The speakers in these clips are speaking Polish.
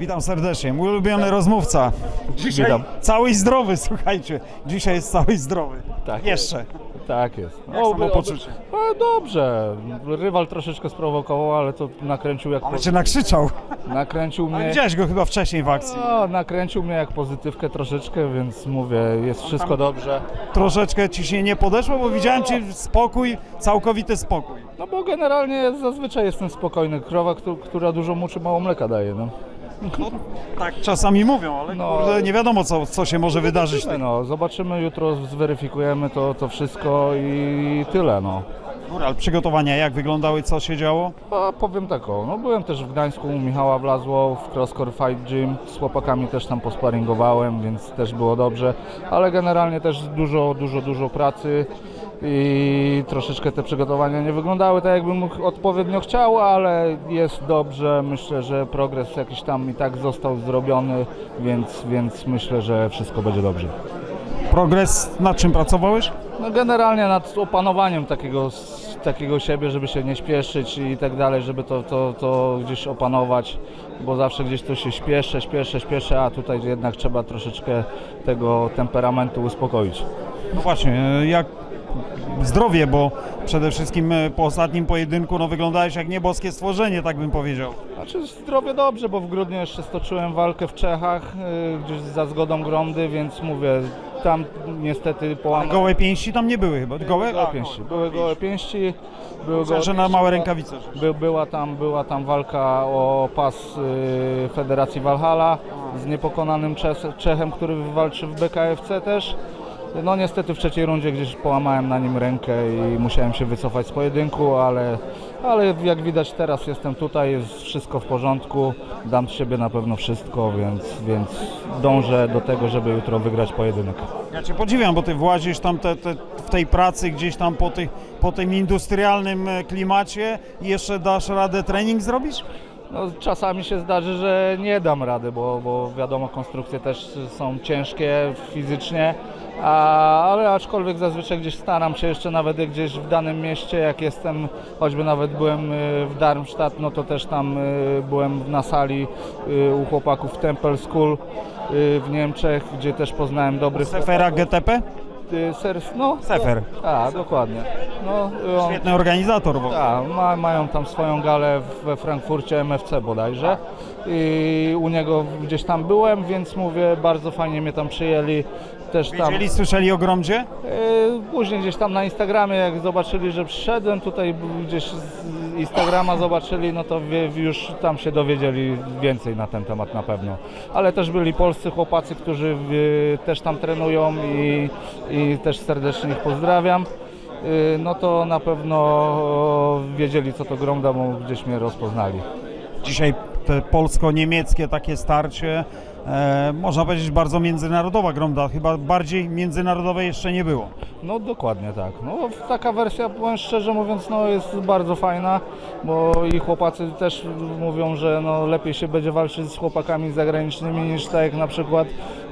Witam serdecznie, mój ulubiony rozmówca. Dzisiaj Witam. cały i zdrowy, słuchajcie. Dzisiaj jest cały i zdrowy. Tak Jeszcze. Tak jest. Jak samopoczucie? e, dobrze. Rywal troszeczkę sprowokował, ale to nakręcił jak Ale cię nakrzyczał. nakręcił mnie. widziałeś go chyba wcześniej w akcji. No, nakręcił mnie jak pozytywkę troszeczkę, więc mówię, jest wszystko dobrze. Troszeczkę ci się nie podeszło, bo widziałem cię spokój, całkowity spokój. No bo generalnie zazwyczaj jestem spokojny. Krowa, któ- która dużo muczy, mało mleka daje. No. Tak czasami mówią, ale No. kurde, nie wiadomo co, co się może wydarzyć. Zobaczymy, no, zobaczymy, jutro zweryfikujemy to, to wszystko i tyle. No. Góral, przygotowania jak wyglądały, co się działo? A powiem tak, o, no byłem też w Gdańsku u Michała Wlazło w Crosscore Fight Gym, z chłopakami też tam posparingowałem, więc też było dobrze, ale generalnie też dużo, dużo, dużo pracy i troszeczkę te przygotowania nie wyglądały tak jakbym odpowiednio chciał, ale jest dobrze, myślę, że progres jakiś tam i tak został zrobiony, więc, więc myślę, że wszystko będzie dobrze. Progres, nad czym pracowałeś? No generalnie nad opanowaniem takiego, takiego siebie, żeby się nie śpieszyć i tak dalej, żeby to, to, to gdzieś opanować, bo zawsze gdzieś to się śpieszę, śpieszę, śpieszę, a tutaj jednak trzeba troszeczkę tego temperamentu uspokoić. No właśnie, jak zdrowie, bo przede wszystkim e, po ostatnim pojedynku no, wyglądałeś jak nieboskie stworzenie, tak bym powiedział. Znaczy zdrowie dobrze, bo w grudniu jeszcze stoczyłem walkę w Czechach, yy, gdzieś za zgodą Gromdy, więc mówię, tam niestety A połamałem... gołe pięści tam nie były chyba. Gołe? Gołe pięści. Były gołe pięści. Były gołe że na pięści. małe rękawice. By, była, tam, była tam walka o pas y, Federacji Walhalla z niepokonanym Czes, Czechem, który walczy w BKFC też. No niestety w trzeciej rundzie gdzieś połamałem na nim rękę i musiałem się wycofać z pojedynku, ale, ale jak widać teraz jestem tutaj, jest wszystko w porządku, dam z siebie na pewno wszystko, więc, więc dążę do tego, żeby jutro wygrać pojedynek. Ja Cię podziwiam, bo Ty włazisz tam te, te, w tej pracy gdzieś tam po, tych, po tym industrialnym e, klimacie i jeszcze dasz radę trening zrobić? No, czasami się zdarzy, że nie dam rady, bo, bo wiadomo, konstrukcje też są ciężkie fizycznie, a, ale aczkolwiek zazwyczaj gdzieś staram się jeszcze nawet gdzieś w danym mieście, jak jestem, choćby nawet byłem y, w Darmstadt, no to też tam y, byłem na sali y, u chłopaków w Temple School w Niemczech, gdzie też poznałem dobrych Sefera GTP? Y, ser, no, Sefer. a, dokładnie. No, on- Świetny organizator w ogóle. tak, ma, mają tam swoją galę we Frankfurcie MFC bodajże i u niego gdzieś tam byłem, więc mówię, bardzo fajnie mnie tam przyjęli. Też tam, Wiedzieli, słyszeli o Gromdzie? e, później gdzieś tam na Instagramie, jak zobaczyli, że przyszedłem, tutaj gdzieś z Instagrama zobaczyli, no to wie, już tam się dowiedzieli więcej na ten temat na pewno. Ale też byli polscy chłopacy, którzy e, też tam trenują i, i też serdecznie ich pozdrawiam. E, No to na pewno wiedzieli, co to Gromda, bo gdzieś mnie rozpoznali. Dzisiaj polsko-niemieckie takie starcie, e, można powiedzieć bardzo międzynarodowa Gromda, chyba bardziej międzynarodowej jeszcze nie było. No dokładnie tak. No, taka wersja, powiem szczerze mówiąc, no, jest bardzo fajna, bo i chłopacy też mówią, że no, lepiej się będzie walczyć z chłopakami zagranicznymi niż tak jak na przykład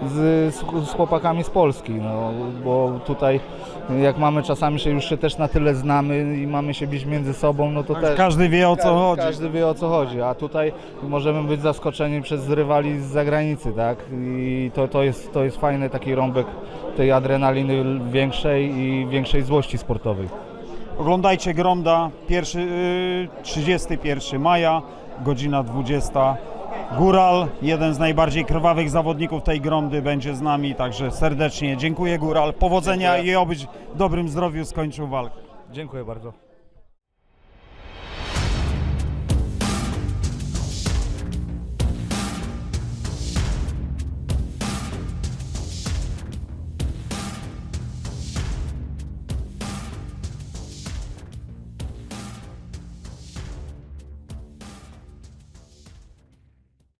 z, z, chłopakami z Polski, no, bo tutaj jak mamy czasami się już się też na tyle znamy i mamy się bić między sobą, no to też... Każdy wie o co Każdy- chodzi. Każdy wie o co chodzi, a tutaj możemy być zaskoczeni przez rywali z zagranicy, tak? I to, to, jest, to jest fajny taki rąbek tej adrenaliny większej i większej złości sportowej. Oglądajcie Gromda, pierwszy, y, 31 maja, godzina 20. Góral, jeden z najbardziej krwawych zawodników tej Gromdy będzie z nami, także serdecznie dziękuję Góral, powodzenia Dziękuję. i obyć w dobrym zdrowiu skończył walkę. Dziękuję bardzo.